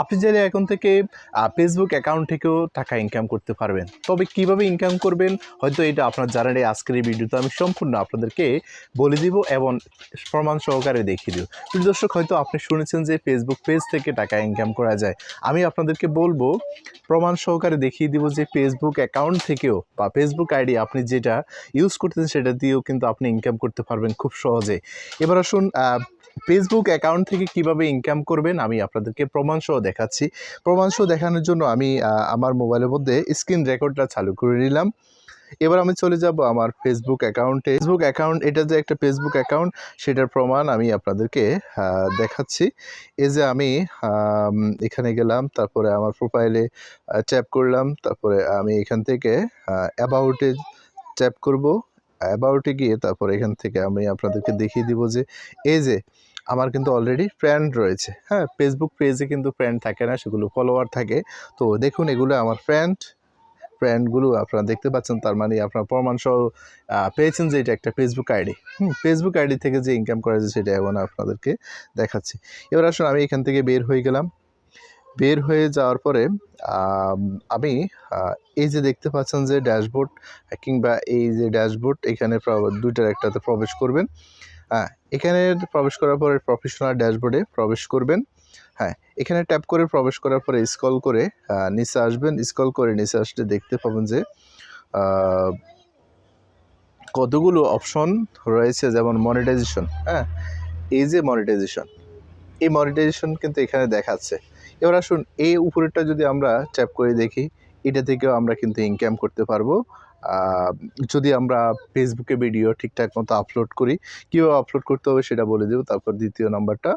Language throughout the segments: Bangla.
আপনি চাইলে এখন থেকে ফেসবুক অ্যাকাউন্ট থেকেও টাকা ইনকাম করতে পারবেন। তবে কীভাবে ইনকাম করবেন? হয়তো এটা আপনার জানেন এই আজকের এই ভিডিওতে আমি সম্পূর্ণ আপনাদেরকে বলে দিব এবং প্রমাণ সহকারে দেখিয়ে দিব। প্রিয় দর্শক, হয়তো আপনি শুনেছেন যে ফেসবুক পেজ থেকে টাকা ইনকাম করা যায়। আমি আপনাদেরকে বলব, প্রমাণ সহকারে দেখিয়ে দিব যে ফেসবুক অ্যাকাউন্ট থেকেও বা ফেসবুক আইডি আপনি যেটা ইউজ করতেছেন সেটা দিয়েও কিন্তু আপনি ইনকাম করতে পারবেন খুব সহজে। এবার আসুন ফেসবুক অ্যাকাউন্ট থেকে কীভাবে ইনকাম করবেন, আমি আপনাদেরকে প্রমাণ সহ দেখাচ্ছি। প্রমাণ সহ দেখানোর জন্য আমি আমার মোবাইলের মধ্যে স্ক্রিন রেকর্ডটা চালু করে নিলাম। এবার আমি চলে যাব আমার ফেসবুক অ্যাকাউন্টে ফেসবুক অ্যাকাউন্ট এটা যে একটা ফেসবুক অ্যাকাউন্ট সেটার প্রমাণ আমি আপনাদেরকে দেখাচ্ছি। এই যে আমি এখানে গেলাম, তারপরে আমার প্রোফাইলে ট্যাপ করলাম, তারপরে আমি এখান থেকে অ্যাবাউটে ট্যাপ করব। অ্যাবাউটে গিয়ে তারপরে এখান থেকে আমি আপনাদেরকে দেখিয়ে দিব যে, এই যে আমার কিন্তু অলরেডি ফ্রেন্ড রয়েছে। হ্যাঁ ফেসবুক পেজে কিন্তু ফ্রেন্ড থাকে না, সেগুলো ফলোয়ার থাকে। তো দেখুন, এগুলো আমার ফ্রেন্ড ফ্রেন্ডগুলো আপনারা দেখতে পাচ্ছেন, তার মানে আপনার প্রমাণ সহ পেয়েছেন যে এটা একটা ফেসবুক আইডি হুম ফেসবুক আইডি থেকে যে ইনকাম করা যায় সেটা এখন আপনাদেরকে দেখাচ্ছি। এবার আসুন, আমি এখান থেকে বের হয়ে গেলাম। বের হয়ে যাওয়ার পরে, আমি এই যে দেখতে পাচ্ছেন যে ড্যাশবোর্ড কিংবা এই যে ড্যাশবোর্ড এখানে দুইটার একটাতে প্রবেশ করবেন। হ্যাঁ এখানে প্রবেশ করার পরে প্রফেশনাল ড্যাশবোর্ডে প্রবেশ করবেন। হ্যাঁ এখানে ট্যাপ করে প্রবেশ করার পরে স্ক্রল করে নিচে আসবেন। স্ক্রল করে নিচে আসলে দেখতে পাবেন যে কতগুলো অপশন রয়েছে, যেমন মনিটাইজেশন হ্যাঁ এই যে মনিটাইজেশন এই মনিটাইজেশন কিন্তু এখানে দেখাচ্ছে। এবার আসুন, এই উপরেরটা যদি আমরা ট্যাপ করে দেখি, এটা থেকেও আমরা কিন্তু ইনকাম করতে পারব। যদি আমরা ফেসবুকে ভিডিও ঠিকঠাক মতো আপলোড করি, কীভাবে আপলোড করতে হবে সেটা বলে দেবো, তারপর দ্বিতীয় নাম্বারটা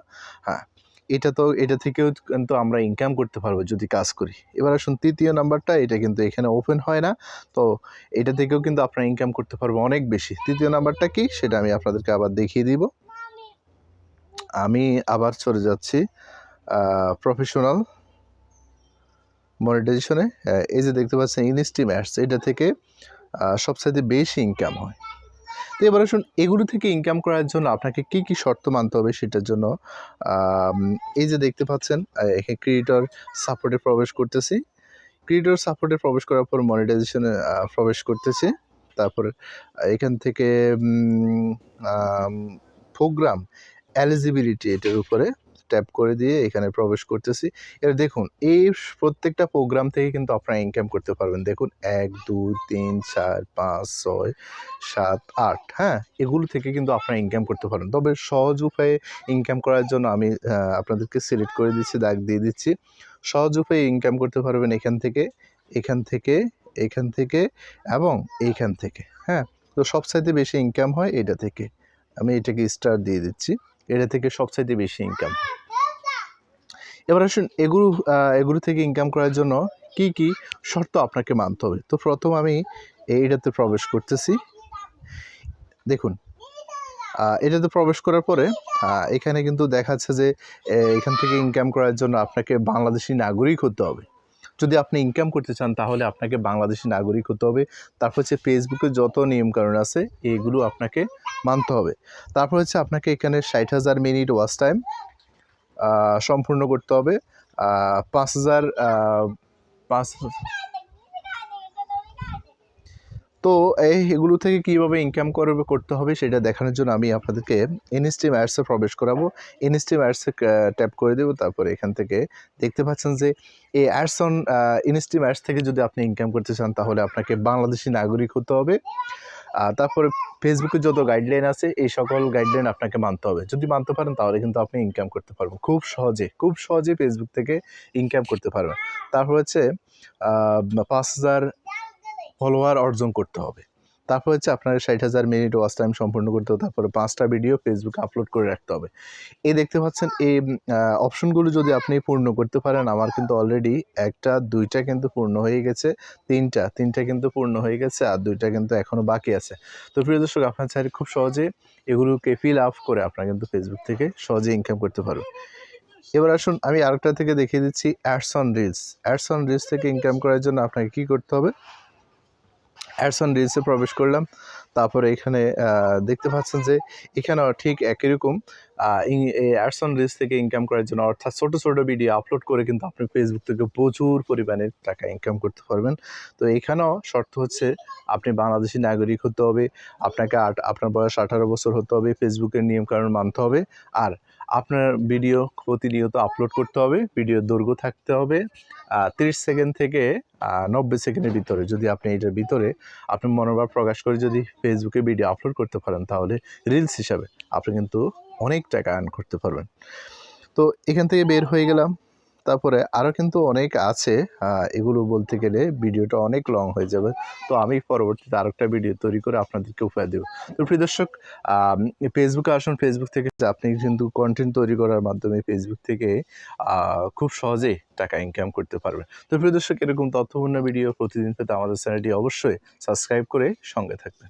হ্যাঁ এটা তো, এটা থেকেও কিন্তু আমরা ইনকাম করতে পারব যদি কাজ করি। এবার আসুন তৃতীয় নাম্বারটা এটা কিন্তু এখানে ওপেন হয় না, তো এটা থেকেও কিন্তু আপনারা ইনকাম করতে পারব অনেক বেশি। তৃতীয় নাম্বারটা কি? সেটা আমি আপনাদেরকে আবার দেখিয়ে দিব। আমি আবার চলে যাচ্ছি প্রফেশনাল মনিটাইজেশনে এই যে দেখতে পাচ্ছেন ইনস্টিম অ্যাডস এটা থেকে সবচাইতে বেশি ইনকাম হয়। তো এবার আসুন, এগুলো থেকে ইনকাম করার জন্য আপনাকে কি কি শর্ত মানতে হবে সেটার জন্য এই যে দেখতে পাচ্ছেন এখানে ক্রিয়েটর সাপোর্টে প্রবেশ করতেছি। ক্রিয়েটর সাপোর্টে প্রবেশ করার পর মনিটাইজেশনে প্রবেশ করতেছি। তারপর এখান থেকে প্রোগ্রাম এলিজিবিলিটি এটার উপরে ট্যাপ করে দিয়ে এখানে প্রবেশ করতেছি। এবার দেখুন, এই প্রত্যেকটা প্রোগ্রাম থেকে কিন্তু আপনারা ইনকাম করতে পারবেন। দেখুন, এক, দুই, তিন, চার, পাঁচ, ছয়, সাত, আট হ্যাঁ? এগুলো থেকে কিন্তু আপনারা ইনকাম করতে পারেন তবে সহজ উপায়ে ইনকাম করার জন্য আমি আপনাদেরকে সিলেক্ট করে দিচ্ছি, দাগ দিয়ে দিচ্ছি। সহজ উপায়ে ইনকাম করতে পারবেন এখান থেকে এখান থেকে এখান থেকে এবং এইখান থেকে হ্যাঁ? তো সবচাইতে বেশি ইনকাম হয় এটা থেকে। আমি এটাকে স্টার দিয়ে দিচ্ছি। এটা থেকে সবচাইতে বেশি ইনকাম এবার আসুন এগুলো এগুলো থেকে ইনকাম করার জন্য কি কি শর্ত আপনাকে মানতে হবে? তো প্রথম আমি এইটাতে প্রবেশ করতেছি। দেখুন এটাতে প্রবেশ করার পরে এখানে কিন্তু দেখাচ্ছে যে এখান থেকে ইনকাম করার জন্য আপনাকে বাংলাদেশি নাগরিক হতে হবে। যদি আপনি ইনকাম করতে চান, তাহলে আপনাকে বাংলাদেশি নাগরিক হতে হবে। তারপর হচ্ছে ফেসবুকে যত নিয়মকানুন আছে, এগুলো আপনাকে মানতে হবে। তারপর হচ্ছে আপনাকে এখানে ষাট হাজার মিনিট ওয়াচ টাইম সম্পূর্ণ করতে হবে। পাঁচ হাজার পাঁচ তো এই এগুলো থেকে কীভাবে ইনকাম করবে, করতে হবে সেটা দেখানোর জন্য আমি আপনাদেরকে ইনস্টিম অ্যাডসে প্রবেশ করাবো। ইনস্টিম অ্যাডসে ট্যাপ করে দেবো, তারপরে এখান থেকে দেখতে পাচ্ছেন যে এই অ্যাডস অন ইনস্টিম অ্যাডস থেকে যদি আপনি ইনকাম করতে চান, তাহলে আপনাকে বাংলাদেশি নাগরিক হতে হবে। তারপরে ফেসবুকে যত গাইডলাইন আছে, এই সকল গাইডলাইন আপনাকে মানতে হবে। যদি মানতে পারেন, তাহলে কিন্তু আপনি ইনকাম করতে পারবেন। খুব সহজে খুব সহজে ফেসবুক থেকে ইনকাম করতে পারবেন। তারপর হচ্ছে পাঁচ হাজার ফলোয়ার অর্জন করতে হবে। তারপর হচ্ছে আপনার ষাট হাজার মিনিট ওয়াচ টাইম সম্পূর্ণ করতে হবে। তারপরে পাঁচটা ভিডিও ফেসবুকে আপলোড করে রাখতে হবে। এই দেখতে পাচ্ছেন, এই অপশনগুলো যদি আপনি পূর্ণ করতে পারেন, আমার কিন্তু অলরেডি একটা, দুইটা কিন্তু পূর্ণ হয়ে গেছে, তিনটা তিনটা কিন্তু পূর্ণ হয়ে গেছে, আর দুইটা কিন্তু এখনও বাকি আছে। তো প্রিয় দর্শক, আপনার চাইলে খুব সহজে এগুলোকে ফিল আপ করে আপনারা কিন্তু ফেসবুক থেকে সহজে ইনকাম করতে পারবেন। এবার আসুন, আমি আরেকটা থেকে দেখিয়ে দিচ্ছি ads on reels ads on reels থেকে ইনকাম করার জন্য আপনাকে কি করতে হবে? অ্যাডস অন রিলসে প্রবেশ করলাম। তারপরে এখানে দেখতে পাচ্ছেন যে এখানেও ঠিক একই রকম অ্যাডস রিলস থেকে ইনকাম করার জন্য অর্থাৎ ছোটো ছোটো ভিডিও আপলোড করে কিন্তু আপনি ফেসবুক থেকে প্রচুর পরিমাণে টাকা ইনকাম করতে পারবেন। তো এখানেও শর্ত হচ্ছে আপনি বাংলাদেশি নাগরিক হতে হবে, আপনাকে আপনার বয়স আঠারো বছর হতে হবে ফেসবুকের নিয়মকানুন মানতে হবে, আর আপনার ভিডিও প্রতিনিয়ত আপলোড করতে হবে ভিডিওর দৈর্ঘ্য থাকতে হবে তিরিশ সেকেন্ড থেকে নব্বই সেকেন্ডের ভিতরে। যদি আপনি এটার ভিতরে আপনি মনোভাব প্রকাশ করে যদি ফেসবুকে ভিডিও আপলোড করতে পারেন, তাহলে রিলস হিসাবে আপনি কিন্তু অনেক টাকা আর্ন করতে পারবেন। তো এখান থেকে বের হয়ে গেলাম। তারপরে আরও কিন্তু অনেক আছে এগুলো বলতে গেলে ভিডিওটা অনেক লং হয়ে যাবে। তো আমি পরবর্তীতে আরেকটা ভিডিও তৈরি করে আপনাদেরকে উপায় দেবো। তো প্রিয় দর্শক ফেসবুকে আসুন। ফেসবুক থেকে আপনি কিন্তু কন্টেন্ট তৈরি করার মাধ্যমে ফেসবুক থেকে খুব সহজেই টাকা ইনকাম করতে পারবেন। তো প্রিয় দর্শক, এরকম তথ্যপূর্ণ ভিডিও প্রতিদিন পেতে আমাদের চ্যানেলটি অবশ্যই সাবস্ক্রাইব করে সঙ্গে থাকবেন।